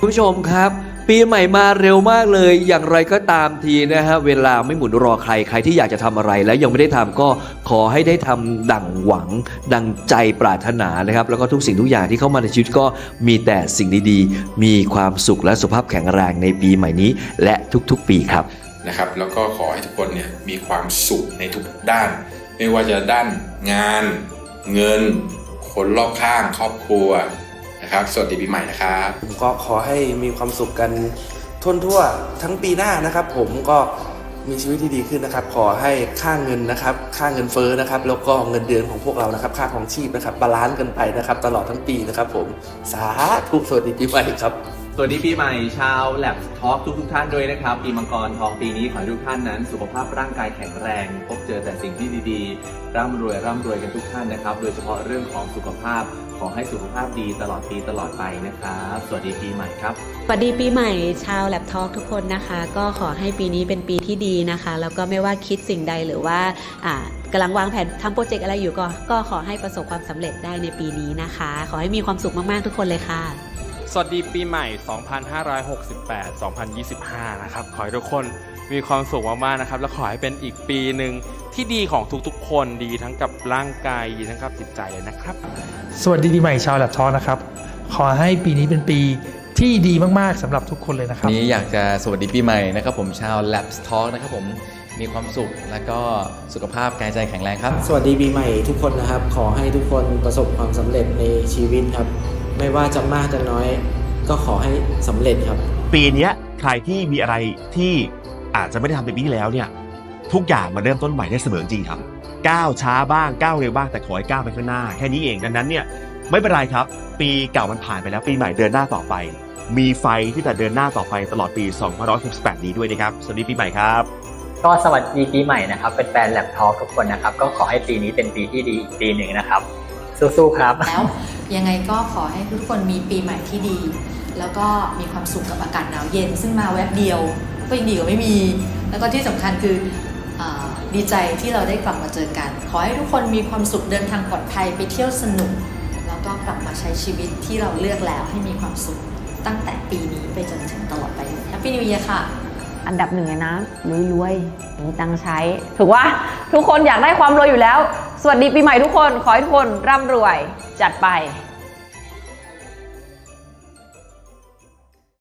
คุณผู้ชมครับ ปีใหม่มาเร็วมากเลย อย่างไรก็ตามทีนะฮะเวลาไม่หมุนรอใครใครที่อยากจะทำอะไร แล้วยังไม่ได้ทำก็ขอให้ได้ทำดั่งหวัง ดังใจปรารถนานะครับ แล้วก็ทุกสิ่งทุกอย่างที่เข้ามาในชีวิตก็มีแต่สิ่งดีๆ มีความสุขและสุขภาพแข็งแรงในปีใหม่นี้ และทุกๆ ปีครับนะครับแล้วก็ขอให้ทุกคนเนี่ยมีความสุขในทุกด้าน ไม่ว่าจะด้านงาน เงิน คนรอบข้างครอบครัว นะครับ สวัสดีปีใหม่นะครับ ผมก็ขอให้มีความสุขกันทั่วทั่วทั้งปีหน้านะครับ ผมก็มีชีวิตที่ดีขึ้นนะครับ ขอให้ค่าเงินนะครับ ค่าเงินเฟ้อนะครับ แล้วก็เงินเดือนของพวกเรานะครับ ค่าของชีพนะครับ บาลานซ์กันไปนะครับ ตลอดทั้งปีนะครับ ผม สาธุสวัสดีปีใหม่ครับ สวัสดีปีใหม่ชาวแลบทอ k ทุกทุกๆท่านด้วยนะครับ ปีมังกรทองปีนี้ขอให้ทุกท่านนั้น สุขภาพร่างกายแข็งแรง พบเจอแต่สิ่งที่ดีๆ ร่ำรวยร่ำรวยกันทุกท่านนะครับ โดยเฉพาะเรื่องของสุขภาพขอให้สุขภาพดีตลอดปีตลอดไปนะครับ สวัสดีปีใหม่ครับ สวัสดีปีใหม่ชาวแลบทอ k ทุกคนนะคะ ก็ขอให้ปีนี้เป็นปีที่ดีนะคะ แล้วก็ไม่ว่าคิดสิ่งใดหรือว่าอ่ากำลังวางแผนทำโปรเจกต์อะไรอยู่ก็ ก็ขอให้ประสบความสำเร็จได้ในปีนี้นะคะ ขอให้มีความสุขมากๆทุกคนเลยค่ะ สวัสดีปีใหม่ 2568 2025 นะครับ ขอให้ทุกคนมีความสุขมากๆนะครับ และขอให้เป็นอีกปีหนึ่งที่ดีของทุกๆ คนดีทั้งกับร่างกายดีทั้งกับจิตใจเลยนะครับ สวัสดีปีใหม่ชาวแลบทอนะครับ ขอให้ปีนี้เป็นปีที่ดีมากๆสำหรับทุกคนเลยนะครับนี้อยากจะสวัสดีปีใหม่นะครับ ผมชาว Labs Talk นะครับผมมีความสุขและก็สุขภาพกายใจแข็งแรงครับ สวัสดีปีใหม่ทุกคนนะครับ ขอให้ทุกคนประสบความสำเร็จในชีวิตครับ ไม่ว่าจะมากจะน้อย ก็ขอให้สำเร็จครับ ปีเนี้ยใครที่มีอะไรที่อาจจะไม่ได้ทำในปีที่แล้วเนี่ย ทุกอย่างมาเริ่มต้นใหม่ได้เสมอจริงครับก้าวช้าบ้างก้าวเร็วบ้างแต่ขอให้ก้าวไปข้างหน้า แค่นี้เองดังนั้นเนี่ยไม่เป็นไรครับ ปีเก่ามันผ่านไปแล้วปีใหม่เดินหน้าต่อไป มีไฟที่จะเดินหน้าต่อไปตลอดปี 2568 นี้ด้วยนะครับ สวัสดีปีใหม่ครับ ก็สวัสดีปีใหม่นะครับเป็นแฟนแลบทอ k ทุกคนนะครับ ก็ขอให้ปีนี้เป็นปีที่ดีอีกปีหนึ่งนะครับ สู้ๆครับ แล้วยังไงก็ขอให้ทุกคนมีปีใหม่ที่ดี แล้วก็มีความสุขกับอากาศหนาวเย็น ซึ่งมาแวบเดียวก็ยังดีกว่าไม่มี แล้วก็ที่สำคัญคืออดีใจที่เราได้กลับมาเจอกัน ขอให้ทุกคนมีความสุขเดินทางปลอดภัยไปเที่ยวสนุก แล้วก็กลับมาใช้ชีวิตที่เราเลือกแล้วให้มีความสุขตั้งแต่ปีนี้ไปจนถึงตลอดไปแฮปปี้นิว e ย r ค่ะ อันดับหนึ่งเลยนะรวยๆมีตังใช้ ถูกว่าทุกคนอยากได้ความรวยอยู่แล้ว สวัสดีปีใหม่ทุกคน ขอให้ทุกคนร่ำรวยจัดไป